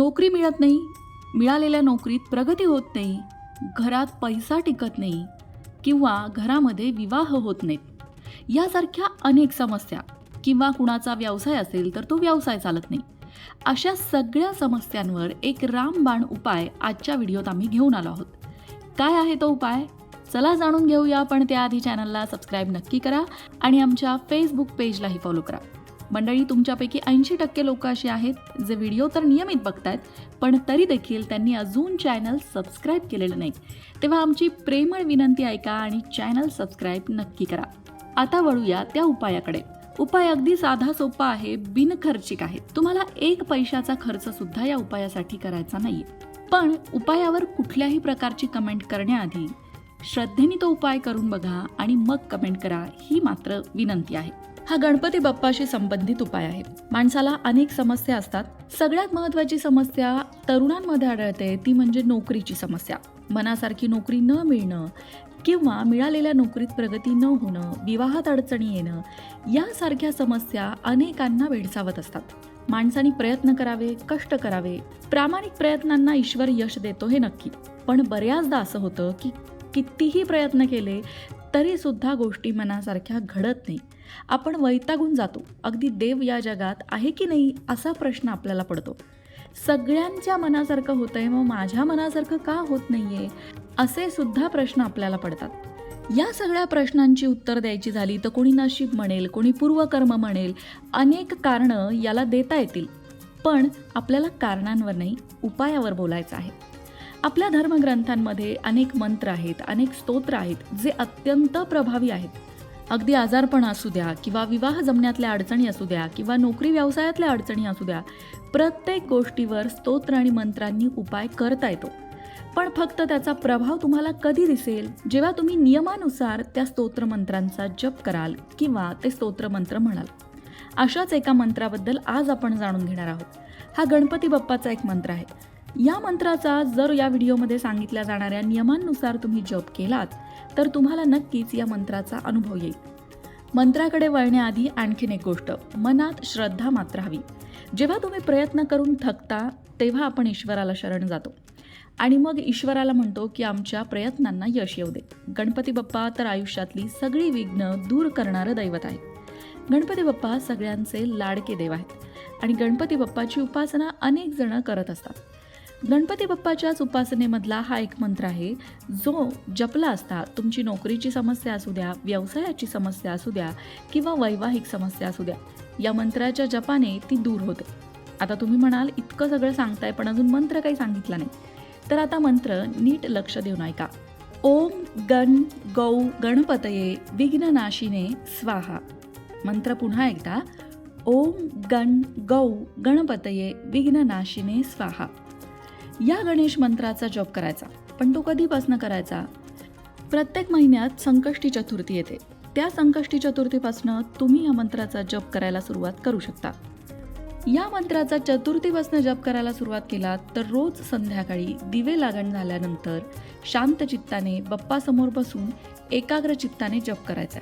नोकरी मिळत नाही. मिळालेल्या नोकरीत प्रगती होत नाही. घरात पैसा टिकत नाही किंवा घरामध्ये विवाह होत नाहीत. यासारख्या अनेक समस्या किंवा कुणाचा व्यवसाय असेल तर तो व्यवसाय चालत नाही. अशा सगळ्या समस्यांवर एक रामबाण उपाय आजच्या व्हिडिओत आम्ही घेऊन आलो आहोत. काय आहे तो उपाय? चला जाणून घेऊया पण त्याआधी चॅनलला सबस्क्राईब नक्की करा आणि आमच्या फेसबुक पेजलाही फॉलो करा. मंडळी तुमच्यापैकी ऐंशी टक्के लोक अशी आहेत जे व्हिडिओ तर नियमित बघतायत पण तरी देखील त्यांनी अजून चॅनल सबस्क्राईब केलेलं नाही. तेव्हा आमची प्रेमळ विनंती ऐका आणि चॅनल सबस्क्राईब नक्की करा. आता वळूया त्या उपायाकडे. उपाय अगदी साधा सोपा आहे बिनखर्चिक आहे. तुम्हाला एक पैशाचा खर्च सुद्धा या उपायासाठी करायचा नाहीये. पण उपायावर कुठल्याही प्रकारची कमेंट करण्याआधी श्रद्धेने तो उपाय करून बघा आणि मग कमेंट करा ही मात्र विनंती आहे. हा गणपती बाप्पाशी संबंधित उपाय आहे. माणसाला अनेक समस्या असतात. सगळ्यात महत्वाची समस्या तरुणांमध्ये आढळते. ती म्हणजे नोकरीची समस्या. मनासारखी नोकरी न मिळणं किंवा मिळालेल्या नोकरीत प्रगती न होणं विवाहात अडचणी येणं यासारख्या समस्या अनेकांना भेडसावत असतात. माणसाने प्रयत्न करावे कष्ट करावे. प्रामाणिक प्रयत्नांना ईश्वर यश देतो हे नक्की. पण बऱ्याचदा असं होतं की कितीही प्रयत्न केले तरी सुद्धा गोष्टी मनासारख्या घडत नाही. आपण वैतागून जातो. अगदी देव या जगात आहे की नाही असा प्रश्न आपल्याला पडतो. सगळ्यांच्या मनासारखं होतंय मग माझ्या मनासारखं का होत नाहीये? असे सुद्धा प्रश्न आपल्याला पडतात. या सगळ्या प्रश्नांची उत्तर द्यायची झाली तर कोणी नशीब म्हणेल कोणी पूर्वकर्म म्हणेल अनेक कारणं याला देता येतील. पण आपल्याला कारणांवर नाही उपायावर बोलायचं आहे. आपल्या धर्मग्रंथांमध्ये अनेक मंत्र आहेत अनेक स्तोत्र आहेत जे अत्यंत प्रभावी आहेत. अगदी आजारपण असू द्या किंवा विवाह जमण्यातल्या अडचणी असू द्या किंवा नोकरी व्यवसायातल्या अडचणी असू द्या प्रत्येक गोष्टीवर स्तोत्र आणि मंत्रांनी उपाय करता येतो. पण फक्त त्याचा प्रभाव तुम्हाला कधी दिसेल? जेव्हा तुम्ही नियमानुसार त्या स्तोत्र मंत्रांचा जप कराल किंवा ते स्तोत्रमंत्र म्हणाल. अशाच एका मंत्राबद्दल आज आपण जाणून घेणार आहोत. हा गणपती बाप्पाचा एक मंत्र आहे. या मंत्राचा जर या व्हिडिओमध्ये सांगितल्या जाणाऱ्या नियमांनुसार तुम्ही जप केलात तर तुम्हाला नक्कीच या मंत्राचा अनुभव येईल. मंत्राकडे वळण्याआधी आणखीन एक गोष्ट मनात श्रद्धा मात्र हवी. जेव्हा तुम्ही प्रयत्न करून थकता तेव्हा आपण ईश्वराला शरण जातो. आणि मग ईश्वराला म्हणतो की आमच्या प्रयत्नांना यश येऊ दे. गणपती बाप्पा तर आयुष्यातली सगळी विघ्न दूर करणारं दैवत आहे. गणपती बाप्पा सगळ्यांचे लाडके देव आहेत. आणि गणपती बाप्पाची उपासना अनेक जण करत असतात. गणपती बाप्पाच्याच उपासनेमधला हा एक मंत्र आहे जो जपला असता तुमची नोकरीची समस्या असू द्या व्यवसायाची समस्या असू द्या किंवा वैवाहिक समस्या असू द्या या मंत्राच्या जपाने ती दूर होते. आता तुम्ही म्हणाल इतकं सगळं सांगताय पण अजून मंत्र काही सांगितला नाही. तर आता मंत्र नीट लक्ष देऊन ऐका. ओम गण गौ गणपतये विघ्ननाशिने स्वाहा. मंत्र पुन्हा एकदा ओम गण गौ गणपतये विघ्ननाशिने स्वाहा. या गणेश मंत्राचा जप करायचा पण तो कधीपासून करायचा? प्रत्येक महिन्यात संकष्टी चतुर्थी येते. त्या संकष्टी चतुर्थीपासनं तुम्ही या मंत्राचा जप करायला सुरुवात करू शकता. या मंत्राचा चतुर्थीपासून जप करायला सुरुवात केला तर रोज संध्याकाळी दिवे लागण झाल्यानंतर शांत चित्ताने बप्पासमोर बसून एकाग्र चित्ताने जप करायचा.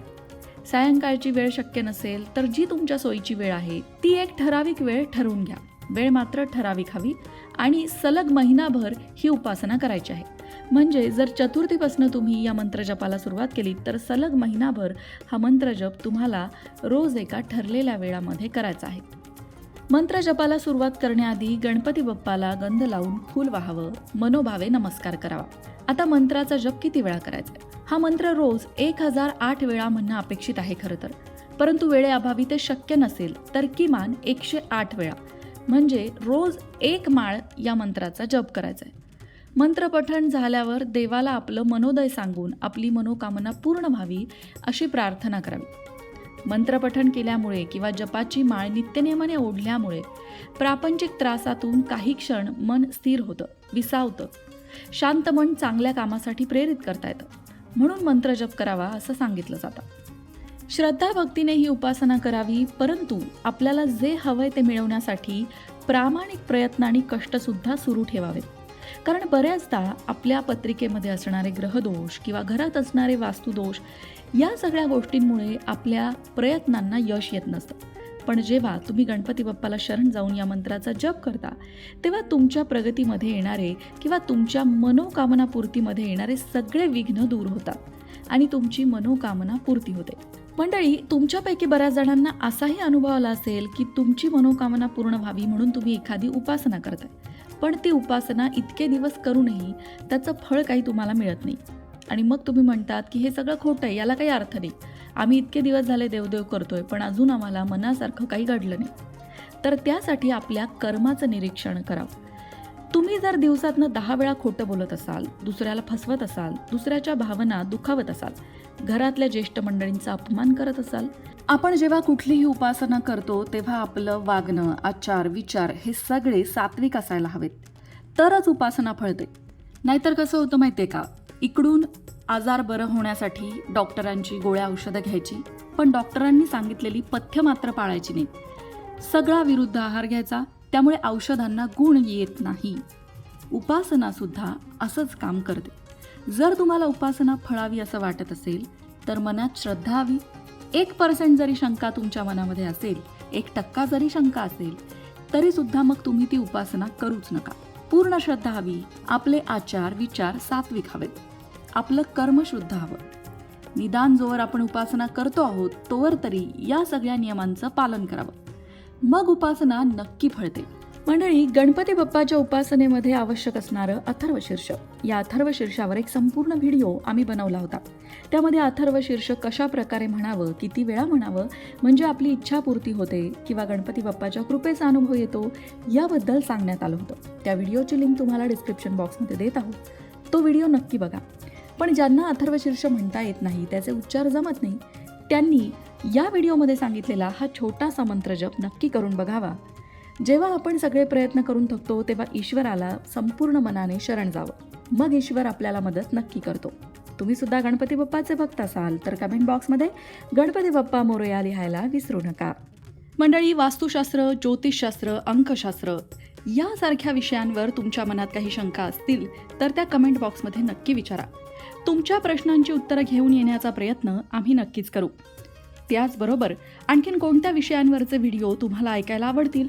सायंकाळची वेळ शक्य नसेल तर जी तुमच्या सोयीची वेळ आहे ती एक ठराविक वेळ ठरवून घ्या. वेळ मात्र ठराविक हवी आणि सलग महिनाभर ही उपासना करायची आहे. म्हणजे जर चतुर्थीपासून तुम्ही या मंत्रजपाला सुरुवात केली तर सलग महिनाभर हा मंत्रजप तुम्हाला रोज एका ठरलेल्या वेळामध्ये करायचा आहे. मंत्रजपाला सुरुवात करण्याआधी गणपती बाप्पाला गंध लावून फूल व्हावं मनोभावे नमस्कार करावा. आता मंत्राचा जप किती वेळा करायचा आहे? हा मंत्र रोज एक हजार आठ वेळा म्हणणं अपेक्षित आहे खरं तर. परंतु वेळेअभावी ते शक्य नसेल तर किमान एकशे आठ वेळा. म्हणजे रोज एक माळ या मंत्राचा जप करायचा आहे मंत्रपठण झाल्यावर देवाला आपलं मनोदय सांगून आपली मनोकामना पूर्ण व्हावी अशी प्रार्थना करावी. मंत्रपठण केल्यामुळे किंवा जपाची माळ नित्यनेमाने ओढल्यामुळे प्रापंचिक त्रासातून काही क्षण मन स्थिर होतं विसावतं. शांत मन चांगल्या कामासाठी प्रेरित करता येतं. म्हणून मंत्रजप करावा असं सांगितलं जातं. श्रद्धा भक्तीने ही उपासना करावी परंतु आपल्याला जे हवंय ते मिळवण्यासाठी प्रामाणिक प्रयत्न आणि कष्टसुद्धा सुरू ठेवावेत. कारण बऱ्याचदा आपल्या पत्रिकेमध्ये असणारे ग्रहदोष किंवा घरात असणारे वास्तुदोष या सगळ्या गोष्टींमुळे आपल्या प्रयत्नांना यश येत नसतं. पण जेव्हा तुम्ही गणपती बाप्पाला शरण जाऊन या मंत्राचा जप करता तेव्हा तुमच्या प्रगतीमध्ये येणारे किंवा तुमच्या मनोकामना पूर्तीमध्ये येणारे सगळे विघ्न दूर होतात आणि तुमची मनोकामना पूर्ती होते. मंडळी तुमच्यापैकी बऱ्याच जणांना असाही अनुभव आला असेल की तुमची मनोकामना पूर्ण व्हावी म्हणून तुम्ही एखादी उपासना करताय. पण ती उपासना इतके दिवस करूनही त्याचं फळ काही तुम्हाला मिळत नाही. आणि मग तुम्ही म्हणतात की हे सगळं खोटं आहे याला काही अर्थ नाही. आम्ही इतके दिवस झाले देवदेव करतोय पण अजून आम्हाला मनासारखं काही घडलं नाही. तर त्यासाठी आपल्या कर्माचं निरीक्षण करावं. तुम्ही जर दिवसातनं दहा वेळा खोटं बोलत असाल दुसऱ्याला फसवत असाल दुसऱ्याच्या भावना दुखावत असाल घरातल्या ज्येष्ठ मंडळींचा अपमान करत असाल? आपण जेव्हा कुठलीही उपासना करतो तेव्हा आपलं वागणं आचार विचार हे सगळे सात्विक असायला हवेत. तरच उपासना फळते. नाहीतर कसं होतं माहिती आहे का? इकडून आजार बरं होण्यासाठी डॉक्टरांची गोळ्या औषधं घ्यायची पण डॉक्टरांनी सांगितलेली पथ्य मात्र पाळायची नाही. सगळा विरुद्ध आहार घ्यायचा त्यामुळे औषधांना गुण येत नाही. उपासनासुद्धा असंच काम करते. जर तुम्हाला उपासना फळावी असं वाटत असेल तर मनात श्रद्धा हवी. एक पर्सेंट जरी शंका तुमच्या मनामध्ये असेल एक टक्का जरी शंका असेल तरी सुद्धा मग तुम्ही ती उपासना करूच नका. पूर्ण श्रद्धा हवी. आपले आचार विचार सात्विक हवेत. आपलं कर्म शुद्ध हवं. निदान जोवर आपण उपासना करतो आहोत तोवर तरी या सगळ्या नियमांचं पालन करावं. मग उपासना नक्की फळते. मंडळी गणपती बाप्पाच्या उपासनेमध्ये आवश्यक असणारं अथर्वशीर्ष या अथर्वशीर्षावर एक संपूर्ण व्हिडिओ आम्ही बनवला होता. त्यामध्ये अथर्वशीर्ष कशा प्रकारे म्हणावं किती वेळा म्हणावं म्हणजे आपली इच्छापूर्ती होते किंवा गणपती बाप्पाच्या कृपेचा अनुभव येतो याबद्दल सांगण्यात आलं होतं. त्या व्हिडिओची लिंक तुम्हाला डिस्क्रिप्शन बॉक्समध्ये देत आहोत. तो व्हिडिओ नक्की बघा. पण ज्यांना अथर्वशीर्ष म्हणता येत नाही त्याचे उच्चार जमत नाही त्यांनी या व्हिडिओमध्ये सांगितलेला हा छोटासा मंत्र जप नक्की करून बघावा. जेव्हा आपण सगळे प्रयत्न करून थकतो तेव्हा ईश्वराला संपूर्ण मनाने शरण जावं. मग ईश्वर आपल्याला मदत नक्की करतो. तुम्ही सुद्धा गणपती बाप्पाचे भक्त असाल तर कमेंट बॉक्समध्ये गणपती बाप्पा मोरया लिहायला विसरू नका. मंडळी वास्तुशास्त्र ज्योतिषशास्त्र अंकशास्त्र यासारख्या विषयांवर तुमच्या मनात काही शंका असतील तर त्या कमेंट बॉक्समध्ये नक्की विचारा. तुमच्या प्रश्नांची उत्तरं घेऊन येण्याचा प्रयत्न आम्ही नक्कीच करू. त्याचबरोबर आणखीन कोणत्या विषयांवरचे व्हिडिओ तुम्हाला ऐकायला आवडतील